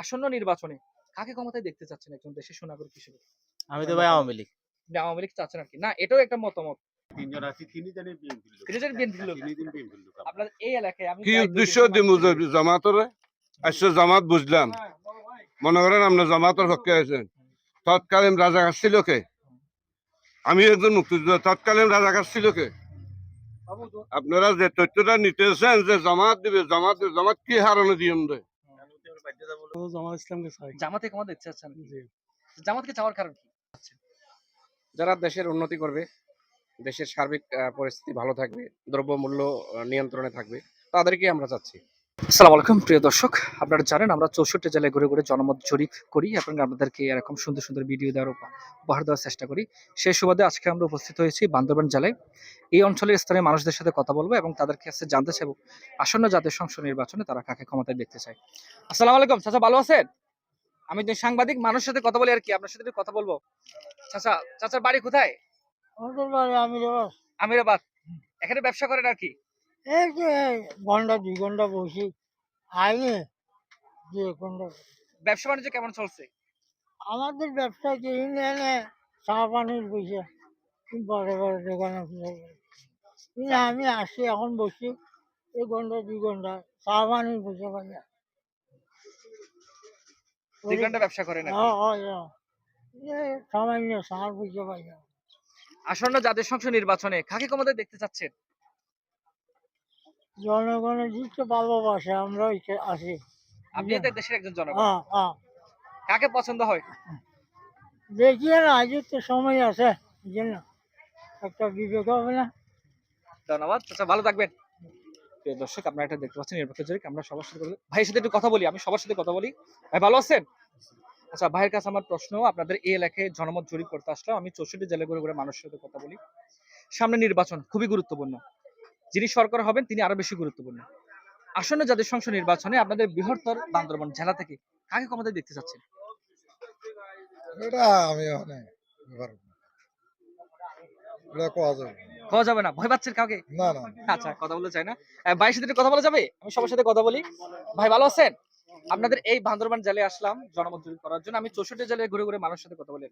আসন্ন নির্বাচনে কাকে ক্ষমতায় দেখতে চাচ্ছেন একজন দেশের সুনাগরিক হিসেবে? আমি তো ভাই আওয়ামী লীগ। আওয়ামী লীগ চাচ্ছেন আর কি। না এটাও একটা মতামত। তিনজন আছি তিনজনই লোক। আপনার এই এলাকায় আমি কি উদ্দেশ্য দুই দিমু বছর যে জামাতরে আসছে জামাত বুঝলাম। মনে করেন আপনি জামাতের পক্ষে আছেন তৎকালীন রাজাকার ছিল কে? আমি একজন মুক্তিযোদ্ধা তৎকালীন রাজাকার ছিল কে? আপনারা যে তথ্যটা নিতেছেন যে জামাত দিবে জামাত জামাত কি হারানো দেয় জামাত ইসলামকে চাই জামাতে ক্ষমতা দেখতে চাচ্ছেন জামাতকে চাওয়ার কারণ কি? যারা দেশের উন্নতি করবে দেশের সার্বিক আহ, পরিস্থিতি ভালো থাকবে দ্রব্যমূল্য নিয়ন্ত্রণে থাকবে তাদেরকে আমরা চাচ্ছি। আসসালামু আলাইকুম প্রিয় দর্শক। আপনারা জানেন আমরা চৌষট্টি জেলায় ঘুরে ঘুরে জনমত জরিপ করি এবং আপনাদেরকে এরকম সুন্দর সুন্দর ভিডিও দেওয়ার উপ- উপহার দেওয়ার চেষ্টা করি। সেই সুবাদে আজকে আমরা উপস্থিত হয়েছি বান্দরবান জেলায়। এই অঞ্চলের স্থানীয় মানুষদের সাথে কথা বলব এবং তাদের কাছে জানতে চাইব আসন্ন জাতীয় সংসদ নির্বাচনে তারা কাকে ক্ষমতায় দেখতে চায়। আসসালামু আলাইকুম চাচা ভালো আছেন? আমি যে সাংবাদিক মানুষের সাথে কথা বলি আর কি আপনার সাথে কথা বলব। চাচা চাচার বাড়ি কোথায়? আমিরাবাদ। এখানে ব্যবসা করেন আর কি? এই যে ঘণ্টা দুই ঘণ্টা বসি আইনে যে ঘণ্টা ব্যবসা বাণিজ্য কেমন চলছে আমাদের ব্যবসা কিনে এনে চা পানির পয়সা বড় বড় দোকান আছে আমি আসি এখন বসি এই ঘণ্টা দুই ঘণ্টা চা পানির পাই না। দুই ঘণ্টা ব্যবসা করেন। হ্যাঁ, হ্যাঁ, হ্যাঁ। সামান্য পয়সা পাই না। আসন্ন জাতীয় সংসদ নির্বাচনে কাকে ক্ষমতায় দেখতে চাচ্ছেন জনগণের দিচ্ছে ভালোবাসে আমরা আসি। আপনি তো দেশের একজন জনগণ। হ্যাঁ হ্যাঁ। কাকে পছন্দ হয়? দেখিয়ে না আজকে তো সময় আছে জন্য একটা বিবেক হবে না। ধন্যবাদ। আচ্ছা ভালো থাকবেন। প্রিয় দর্শক আপনারা এটা দেখতে পাচ্ছেন নির্বাচন জরিপ। আমরা সবার সাথে ভাইয়ের সাথে একটু কথা বলি আমি সবার সাথে কথা বলি। ভাই ভালো আছেন? আচ্ছা ভাইয়ের কাছে আমার প্রশ্ন আপনাদের এই এলাকায় জনমত জরিপ করতে আসলাম। আমি চৌষট্টি জেলা ঘুরে ঘুরে মানুষের সাথে কথা বলি। সামনে নির্বাচন খুবই গুরুত্বপূর্ণ। যিনি সরকার হবেন তিনি আরও বেশি গুরুত্বপূর্ণ। আসন্ন জাতীয় সংসদ নির্বাচনে আপনাদের বৃহত্তর বান্দরবান জেলা থেকে কাকে ক্ষমতায় দেখতে চাচ্ছেন? এটা আমি মানে পারব না। এটা কোয়া যাবে? না। খাওয়া যাবে না ভয় পাচ্ছেন কাউকে? না না। আচ্ছা কথা বলতে চাই না। ভাইয়ের সাথে কথা বলা যাবে? আমি সবার সাথে কথা বলি। ভাই ভালো আছেন? আপনাদের এই বান্দরবান জেলায় আসলাম জনমত করার জন্য। আমি চৌষট্টি জেলায় ঘুরে ঘুরে মানুষের সাথে কথা বলি।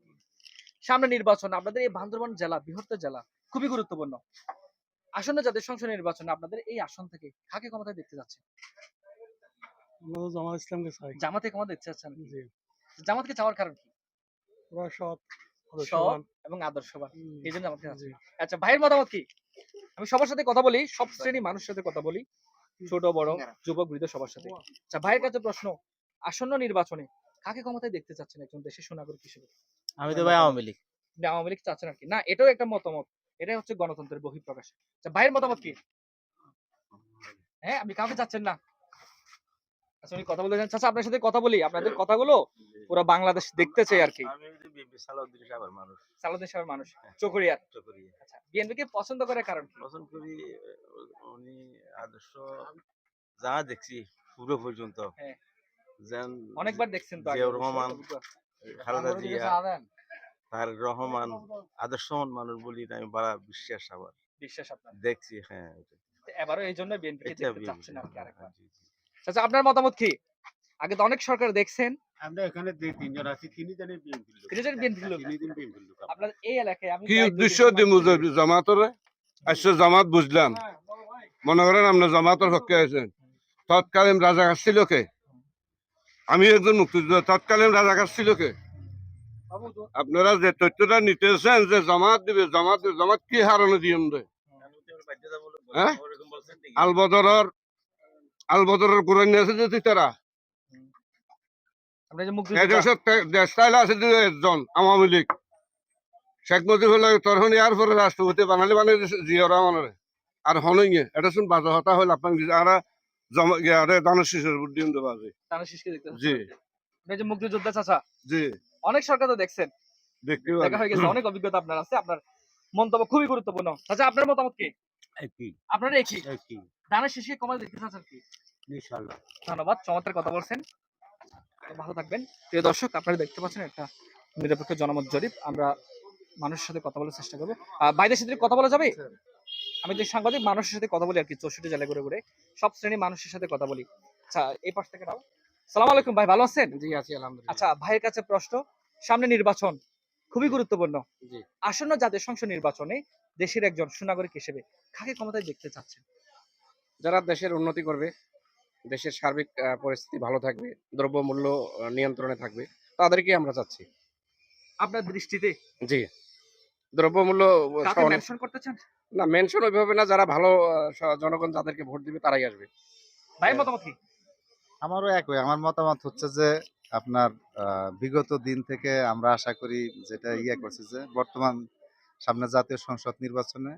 সামনে নির্বাচন আপনাদের এই বান্দরবান জেলা বৃহত্তর জেলা খুবই গুরুত্বপূর্ণ। আসন্ন জাতীয় সংসদ নির্বাচনে আপনাদের এই আসন থেকে কাকে ক্ষমতায় দেখতে যাচ্ছে জামাত ইসলামকে চাই। জামাতে ক্ষমতা দেখতে চাচ্ছেন জি। জামাতকে চাওয়ার কারণ কি? ওরা সৎ সৎ এবং আদর্শবান। এই জন্য জামাতকে চাচ্ছেন। আচ্ছা ভাইয়ের মতামত কি? আমি সবার সাথে কথা বলি সব শ্রেণি মানুষের সাথে কথা বলি ছোট বড় যুবক বৃদ্ধ সবার সাথে। আচ্ছা ভাইয়ের কাছে প্রশ্ন আসন্ন নির্বাচনে কাকে ক্ষমতায় দেখতে চাচ্ছেন একজন দেশের সুনাগরিক হিসেবে? আমি তো ভাই আওয়ামী লীগ। আওয়ামী লীগ চাচ্ছেন আর কি। না এটাও একটা মতামত। এটাই হচ্ছে গণতন্ত্রের বহিঃপ্রকাশ। আচ্ছা ভাইয়ের মতামত কি? হ্যাঁ আপনি কাউকে চাচ্ছেন না। আচ্ছা উনি কথা বলতে চান। চাচা আপনার সাথে কথা বলি। আপনাদের কথাগুলো পুরো বাংলাদেশ দেখতে চাই আর কি। সালাউদ্দিন সাহেবের মানুষ। সালাউদ্দিন সাহেবের মানুষ। চকরিয়ার। চকরিয়া। আচ্ছা বিএনপি কে পছন্দ করে কারণ পছন্দ করি উনি আদর্শ যা দেখছি পুরো পর্যন্ত। হ্যাঁ। অনেকবার দেখছেন তো রহমান খালেদা জিয়া তার রহমান আদর্শমান মানুষ বলি আমি বড় বিশ্বাস আবার বিশ্বাস আপনার। দেখছি হ্যাঁ এবারও এই জন্য বিএনপি কে চাচ্ছেন হ্যাঁ। আচ্ছা আপনার মতামত কি? আগে তো অনেক সরকার দেখছেন। আমরা এখানে যে তিনজন আছি তিনজনই বিএনপির লোক। তিনজন BNP র লোক। তিনজন বিএনপির লোক আপনার এই এলাকায় আমি কি উদ্দেশ্য তিন দিমু জামাতরে? আসছে জামাত বুঝলাম। মনে করেন আপনি জামাতের পক্ষে আছেন তৎকালীন রাজাকার ছিল কে? আমি একজন মুক্তিযোদ্ধা তৎকালীন রাজাকার ছিল কে? আপনারা যে তথ্যটা নিতেছেন যে জামাত দিবে জামাত জামাত কি হারানো দিয়ম দেয় হ্যাঁ? আলবদরের আলবদরের কোরআন আছে যে তুই তারা? আপনি যে মুখ এই দেশের তে- দেশ চাইলে আছে দুই একজন আওয়ামী লীগ। শেখ মুজিবুর তখন ইয়ার পরে রাষ্ট্রপতি বাঙালি বানিয়ে দিছে জিয়া রহমানের আর হনইয়ে এটা শুন বাজে হতা হইল আপনার আর জমা আরে দানের শিশুর বুদ্ধি বাজে। টানা শিশকে দেখতে জি। মুক্তিযোদ্ধা চাচা। জি। অনেক সরকার তো দেখছেন। দেখা হয়ে গেছে অনেক অভিজ্ঞতা আপনার আছে আপনার মন্তব্য খুবই গুরুত্বপূর্ণ। আচ্ছা আপনার মতামত কি? আপনার একই? কমাতে দেখতে চাচ্ছেন কি? ধন্যবাদ চমৎকার কথা বলছেন। ভালো থাকবেন। প্রিয় দর্শক আপনারা দেখতে পাচ্ছেন একটা নিরপেক্ষ জনমত জরিপ। আমরা মানুষের সাথে কথা বলার চেষ্টা করব। ভাইদের সাথে কথা বলা যাবে? আমি যে সাংবাদিক মানুষের সাথে কথা বলি আর কি চৌষট্টি জেলা ঘুরে ঘুরে। সব শ্রেণির মানুষের সাথে কথা বলি। আচ্ছা এই পাশ থেকে নাও। সালাম আলাইকুম ভাই ভালো আছেন? জি আছি আলহামদুলিল্লাহ। আচ্ছা ভাইয়ের কাছে প্রশ্ন। সামনে নির্বাচন খুবই গুরুত্বপূর্ণ। জি। আসন্ন জাতীয় সংসদ নির্বাচনে দেশের একজন সুনাগরিক হিসেবে কাকে ক্ষমতায় দেখতে চাচ্ছেন? যারা দেশের উন্নতি করবে দেশের সার্বিক পরিস্থিতি ভালো থাকবে দ্রব্যমূল্য নিয়ন্ত্রণে থাকবে তাদেরকে আমরা চাচ্ছি। আপনার দৃষ্টিতে? জি। দ্রব্যমূল্য মেনশন করতে চান? না মেনশন ওইভাবে না যারা ভালো জনগণ যাদেরকে ভোট দিবে তারাই আসবে। ভাই মতামত কি? আমারও একই। আমার মতামত হচ্ছে যে আপনার বিগত দিন থেকে আমরা আশা করি যেটা ইয়ে করছি যে বর্তমান সামনে জাতীয় সংসদ নির্বাচনে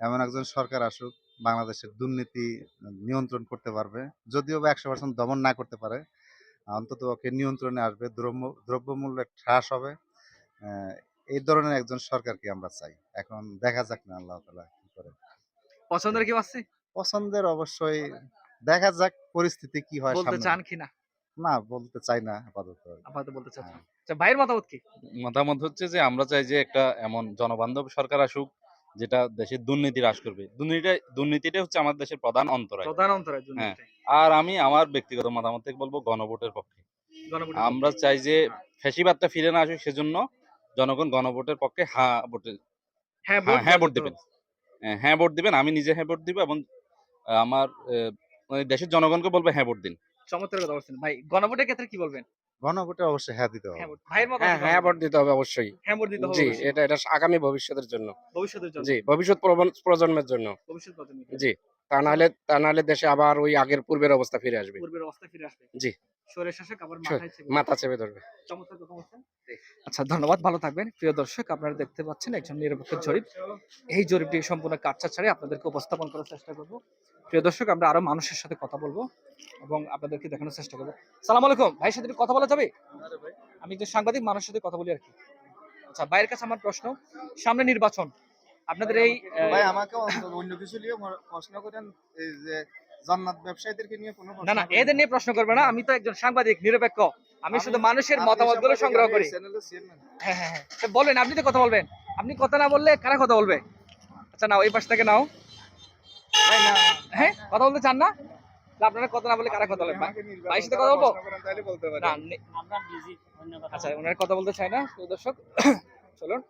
এমন একজন সরকার আসুক বাংলাদেশের দুর্নীতি নিয়ন্ত্রণ করতে পারবে। যদিও বা একশো পার্সেন্ট দমন না করতে পারে অন্তত ওকে নিয়ন্ত্রণে আসবে দ্রব্য দ্রব্যমূল্যের হ্রাস হবে। এই ধরনের একজন সরকারকে আমরা চাই। এখন দেখা যাক না আল্লাহ তালা কি করে। পছন্দের আছে পছন্দের অবশ্যই দেখা যাক পরিস্থিতি কি হয় বলতে চান কিনা না? বলতে চাই না আপাতত আপাতত বলতে চাচ্ছেন হ্যাঁ। আচ্ছা ভাইয়ের মতামত কি? মতামত হচ্ছে যে আমরা চাই যে একটা এমন জনবান্ধব সরকার আসুক যেটা দেশের দুর্নীতি হ্রাস করবে। দুর্নীতিটা দুর্নীতিটা হচ্ছে আমাদের দেশের প্রধান অন্তরায়। প্রধান অন্তরায় হ্যাঁ। দুর্নীতি আর আমি আমার ব্যক্তিগত মতামত থেকে বলব গণভোটের পক্ষে। আমরা চাই যে ফ্যাসিবাদটা ফিরে না আসুক সেজন্য জনগণ গণভোটের পক্ষে হ্যাঁ ভোটে হ্যাঁ হ্যাঁ, হ্যাঁ ভোট দিতে দিবেন। হ্যাঁ, হ্যাঁ ভোট দিবেন আমি নিজে হ্যাঁ ভোট দিব এবং আমার আহ, মানে দেশের জনগণকে বলবে হ্যাঁ ভোট দিন। চমৎকার কথা বলছেন। ভাই গণভোটের ক্ষেত্রে কি বলবেন? গণভোটে অবশ্যই হ্যাঁ দিতে হবে। হ্যাঁ ভোট ভাইয়ের মত হ্যাঁ হ্যাঁ ভোট দিতে হবে অবশ্যই। হ্যাঁ ভোট দিতে হবে জি এটা এটা আগামী ভবিষ্যতের জন্য। ভবিষ্যতের জন্য। জি ভবিষ্যৎ প্রজন্মের জন্য। ভবিষ্যৎ প্রজন্মের জন্য। জি তা নাহলে তা নাহলে দেশে আবার ওই আগের পূর্বের অবস্থা ফিরে আসবে। পূর্বের অবস্থা ফিরে আসবে। জি। সরে শাসক আবার সরে- মাথায় চেপে মাথা চেপে ধরবে। চমৎকার কথা বলছেন আচ্ছা ধন্যবাদ ভালো থাকবেন। প্রিয় দর্শক আপনারা দেখতে পাচ্ছেন একজন নিরপেক্ষ জরিপ। এই জরিপটি সম্পূর্ণ কাটচা ছাড়ে আপনাদেরকে উপস্থাপন করার চেষ্টা করব। প্রিয় দর্শক আমরা আরও মানুষের সাথে কথা বলব এবং আপনাদেরকে দেখানোর চেষ্টা করব। সালাম আলাইকুম। ভাইয়ের সাথে কথা বলা যাবে? আমি একজন সাংবাদিক মানুষের সাথে কথা বলি আর কি। আচ্ছা ভাইয়ের কাছে আমার প্রশ্ন। সামনে নির্বাচন। আপনাদের এই ভাই আমাকে অন্য কিছু নিয়ে প্রশ্ন করেন এই যে জান্নাত ব্যবসায়ীদেরকে নিয়ে কোনো না না এদের নিয়ে প্রশ্ন করবে না আমি তো একজন সাংবাদিক নিরপেক্ষ। আমি শুধু মানুষের মতামতগুলো সংগ্রহ করি। হ্যাঁ হ্যাঁ হ্যাঁ। তো আপনি তো কথা বলবেন। আপনি কথা না বললে কারা কথা বলবে? আচ্ছা নাও এই পাশ থেকে নাও। ভাই, হ্যাঁ কথা বলতে চান না? আপনারা কথা না বলে কারা কথা বলবেন? ভাইয়ের সাথে কথা বলব? আচ্ছা ওনার কথা বলতে চাই না দর্শক। চলুন।